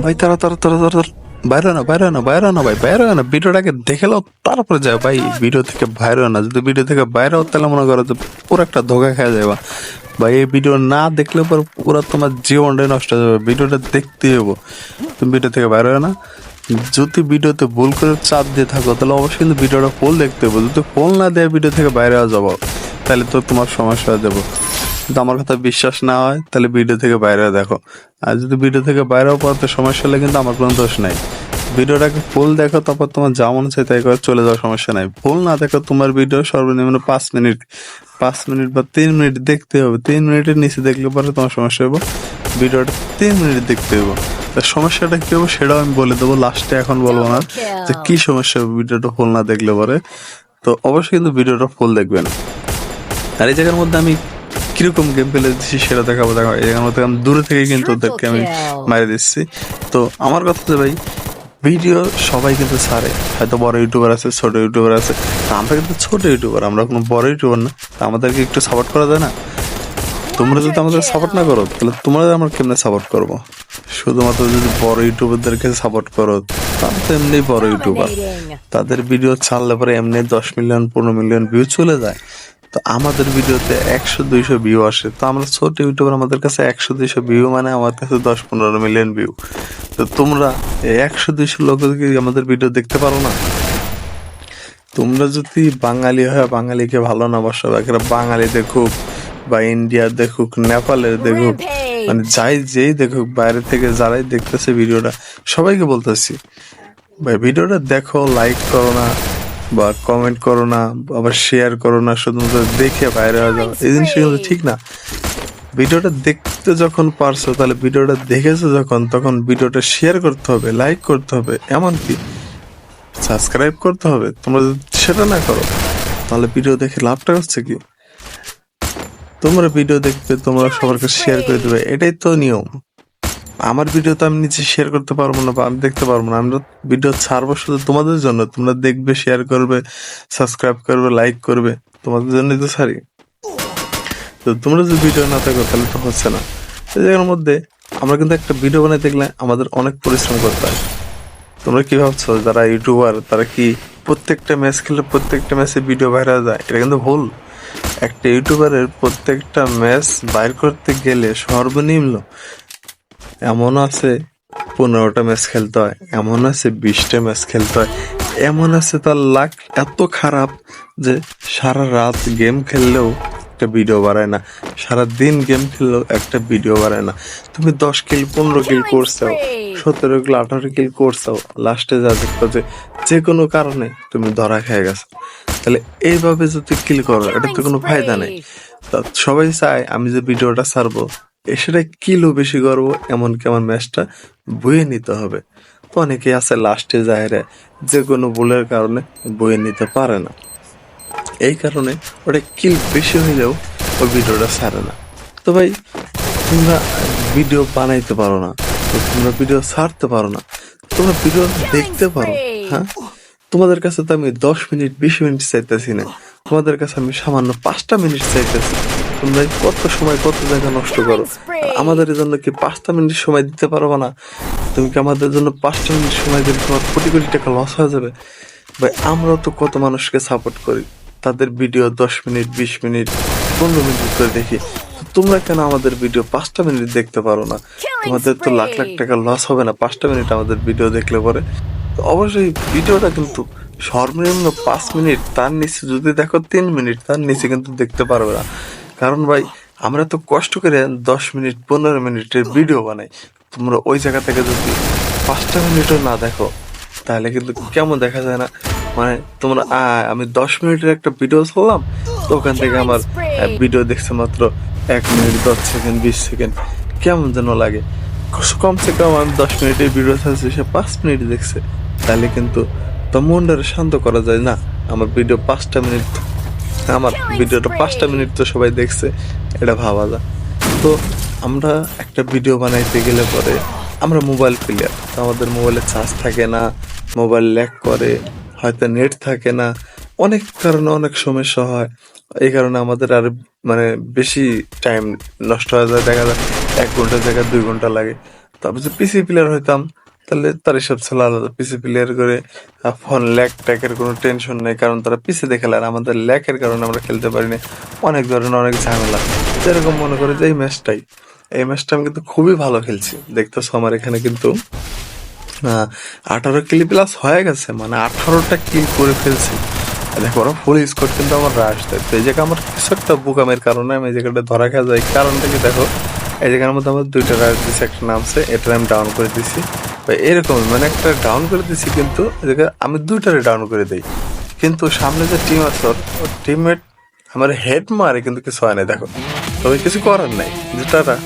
ভাই, তারা তারা তারা তারা বাইরে না বাইরে না বাইরে না ভাই, বাইরে না ভিডিওটাকে দেখে নাও, তারপরে যায় ভাই। ভিডিও থেকে বাইরে না যদি ভিডিও থেকে বাইরে হও, তাহলে মনে করো যে পুরো একটা ধোকা খেয়ে যাবে ভাই, এই ভিডিও না দেখলে পরে পুরো তোমার জীবনটাই নষ্ট হয়ে যাবে। ভিডিওটা দেখতে হব তুমি ভিডিও থেকে বাইরে না যদি ভিডিওতে ভুল করে চাপ দিয়ে থাকো, তাহলে অবশ্যই কিন্তু ভিডিওটা ফুল দেখতে হবে যদি ফুল না দেয় ভিডিও থেকে বাইরে যাব তাহলে তো তোমার সমস্যা হয়ে যাব। যদি আমার কথা বিশ্বাস না হয় তাহলে ভিডিও থেকে বাইরে দেখো। আর যদি ভিডিও থেকে বাইরেও পড়তে সমস্যা হলে কিন্তু আমার কোনো দোষ নাই। ভিডিওটাকে ফুল দেখো তারপর তোমার যা মনে চাই তাই করে চলে যাওয়ার সমস্যা নাই। ফুল না দেখো তোমার ভিডিও সর্বনিম্ন পাঁচ মিনিট। পাঁচ মিনিট বা তিন মিনিট দেখতে হবে। তিন মিনিটের নিচে দেখলে পরে তোমার সমস্যা হবে ভিডিওটা তিন মিনিট দেখতে হবে সমস্যাটা কি হবে সেটাও আমি বলে দেবো। লাস্টে এখন বলব না যে কি সমস্যা হবে ভিডিওটা ফুল না দেখলে পরে। তো অবশ্যই কিন্তু ভিডিওটা ফুল দেখবেন। আর এই জায়গার মধ্যে আমি কীরকম গেম প্লে দিচ্ছি সেটা দেখাবো দেখাবো। এই জায়গার মধ্যে আমি দূরে থেকে কিন্তু ওদেরকে আমি মারি দিচ্ছি। তো আমার কথা যে ভাই ভিডিও সবাই কিন্তু ছাড়ে। হয়তো বড় ইউটিউবার আছে ছোট ইউটিউবার আছে। তা আমরা কিন্তু ছোট ইউটিউবার আমরা কোনো বড় ইউটিউবার না। তা আমাদেরকে একটু সাপোর্ট করা যায় না? তোমরা যদি আমাদের সাপোর্ট না করো তাহলে তোমরা আমরা কেমনে সাপোর্ট করব? শুধুমাত্র যদি বড় ইউটিউবারদেরকে সাপোর্ট করো তারা তো এমনি বড় ইউটিউবার তাদের ভিডিও ছাড়লে পরে এমনি দশ মিলিয়ন পনেরো মিলিয়ন ভিউ চলে যায়। তো আমাদের ভিডিওতে একশো দুইশো ভিউ আসে। তো আমরা ছোট ইউটিউবার আমাদের কাছে একশো দুইশো ভিউ মানে আমার কাছে দশ পনেরো মিলিয়ন ভিউ তো তোমরা একশো দুইশো লোক কি আমাদের ভিডিও দেখতে পারো না? তোমরা যদি বাঙালি হয় বাঙালিকে ভালো না বাসো একেবারে বাঙালি দেখুক বা ইন্ডিয়া দেখুক নেপালের দেখুক মানে যাই যেই দেখুক বাইরে থেকে যারাই দেখতেছে ভিডিওটা সবাইকে বলতেছি। ভাই ভিডিওটা দেখো লাইক করো না। বা কমেন্ট করো না, আবার শেয়ার করো না, শুধুমাত্র দেখে বাইরে হয়ে যাও। এই জিনিসটা কিন্তু ঠিক না। ভিডিওটা দেখতে যখন পারছ, তাহলে ভিডিওটা দেখেছ যখন, তখন ভিডিওটা শেয়ার করতে হবে লাইক করতে হবে, এমনকি সাবস্ক্রাইব করতে হবে। তোমরা যদি সেটা না করো, তাহলে ভিডিও দেখে লাভটা হচ্ছে কি? তোমরা ভিডিও দেখবে, তোমরা সবার কাছে শেয়ার করে দেবে, এটাই তো নিয়ম। আমার ভিডিও তো আমি নিচে শেয়ার করতে পারব না বা আমি দেখতে পারব না। আমরা ভিডিও ছাড়বো শুধু তোমাদের জন্য। তোমরা দেখবে শেয়ার করবে সাবস্ক্রাইব করবে লাইক করবে। তোমাদের জন্যই তো ছাড়ি। তো তোমরা যদি ভিডিও না থাকো, তাহলে তো হচ্ছে না। জায়গার মধ্যে আমরা কিন্তু একটা ভিডিও বানাই দেখলে আমাদের অনেক পরিশ্রম করতে হয়। তোমরা কি ভাবছ? যারা ইউটিউবার তারা কি প্রত্যেকটা ম্যাচ খেলে প্রত্যেকটা ম্যাচে ভিডিও ভাইরাল যায়? এটা কিন্তু ভুল। একটা ইউটিউবারের প্রত্যেকটা ম্যাচ বাইর করতে গেলে সর্বনিম্ন এমন আছে পনেরোটা ম্যাচ খেলতে হয় এমন আছে বিশটা ম্যাচ খেলতে হয় এমন আছে তার লাক এত খারাপ যে সারা রাত গেম খেললেও একটা ভিডিও বাড়ায় না সারা দিন গেম খেললেও একটা ভিডিও বাড়ায় না। তুমি দশ কিল পনেরো কিল করছ সতেরো কিল আঠারো কিল করছ লাস্টে যা দেখতো যে যে কোনো কারণে তুমি ধরা খেয়ে গেছো। তাহলে এইভাবে যদি কিল করো এটা তো কোনো ফায়দা নেই। তা সবাই চায় আমি যে ভিডিওটা ছাড়বো সেটা কিলো বেশি করব, এমনকি আমার ম্যাচটা বয়ে নিতে হবে। তো অনেকে আছে লাস্টে যায় যে কোনো ভুলের কারণে বয়ে নিতে পারে না। এই কারণে ওটা কিল বেশি হইলেও ওই ভিডিওটা ছাড়ে না। তো ভাই, তোমরা ভিডিও বানাইতে পারো না তোমরা ভিডিও ছাড়তে পারো না। তোমরা ভিডিও দেখতে পারো হ্যাঁ? তোমাদের কাছে তো আমি দশ মিনিট, বিশ মিনিট চাইতেছি না। তোমাদের কাছে আমি সামান্য পাঁচটা মিনিট চাইতেছি। তোমরা কত সময় কত জায়গা নষ্ট করো? আমাদের জন্য কি পাঁচটা মিনিট সময় দিতে পারব না? তুমি কি আমাদের জন্য পাঁচটা মিনিট সময় দিলে তোমার কোটি কোটি টাকা লস হয়ে যাবে? ভাই আমরাও তো কত মানুষকে সাপোর্ট করি। তাদের ভিডিও দশ মিনিট বিশ মিনিট পনেরো মিনিট করে দেখি। তোমরা কেন আমাদের ভিডিও পাঁচটা মিনিট দেখতে পারো না? তোমাদের তো লাখ লাখ টাকা লস হবে না। পাঁচটা মিনিট আমাদের ভিডিও দেখলে পরে। তো অবশ্যই ভিডিওটা কিন্তু সর্বনিম্ন পাঁচ মিনিট তার নিচে যদি দেখো তিন মিনিট তার নিচে কিন্তু দেখতে পারবে না। কারণ ভাই, আমরা তো কষ্ট করে দশ মিনিট, পনেরো মিনিটের ভিডিও বানাই। তোমরা ওই জায়গা থেকে যদি পাঁচটা মিনিটও না দেখো, তাহলে কিন্তু কেমন দেখা যায় না? মানে তোমরা আমি দশ মিনিটের একটা ভিডিও করলাম তো ওখান থেকে আমার ভিডিও দেখছে মাত্র এক মিনিট, দশ সেকেন্ড, বিশ সেকেন্ড। কেমন যেন লাগে। কমসে কম আমি দশ মিনিটের ভিডিও থাকছে সে পাঁচ মিনিট দেখছে। তাহলে কিন্তু তো মনটারে শান্ত করা যায় না। আমার ভিডিও পাঁচটা মিনিট আমার ভিডিওটা পাঁচটা মিনিট তো সবাই দেখছে এটা ভাবা যায়। তো আমরা একটা ভিডিও বানাইতে গেলে পরে আমরা মোবাইল প্লেয়ার। তো আমাদের মোবাইলে চার্জ থাকে না মোবাইল ল্যাক করে হয়তো নেট থাকে না। অনেক কারণে অনেক সমস্যা হয়। এই কারণে আমাদের আর মানে বেশি টাইম নষ্ট হয়ে যায়। দেখা যায় এক ঘণ্টা জায়গায় দুই ঘণ্টা লাগে। তারপর যে পিসি প্লেয়ার হইতাম তাহলে তার এসব ছেলে আলাদা পিসি প্লেয়ার করে ফোন ল্যাক ট্যাকের কোনো টেনশন নেই, কারণ তারা পিসি দেখে আর আমাদের ল্যাকের কারণে আমরা খেলতে পারি পারিনি। অনেক ধরনের অনেক ঝামেলা। যেরকম মনে করে যে এই ম্যাচটাই এই ম্যাচটা আমি কিন্তু খুবই ভালো খেলছি। দেখতেছো আমার এখানে কিন্তু আঠারো কিলি প্লাস হয়ে গেছে মানে আঠারোটা কিল করে ফেলছি। দেখো ওরা ফুল স্কোর কিন্তু আমার রাশ দেয়। তো এই জায়গায় আমার কিছু একটা বুকামের কারণে আমি এই জায়গাটা ধরা খেয়ে যাই কারণটা কি দেখো, এই জায়গার মধ্যে আমার দুইটা রাশ দিছে, একটা নামছে, এটা আমি ডাউন করে দিছি। এরকম মানে একটা ডাউন করে দিছি কিন্তু আমি দুইটারে ডাউন করে দিই। কিন্তু সামনে যে টিম আছে, ওর টিমমেট আমার হেড মারে কিন্তু কিছু হয় না দেখো। তবে কিছু করার নাই টাটা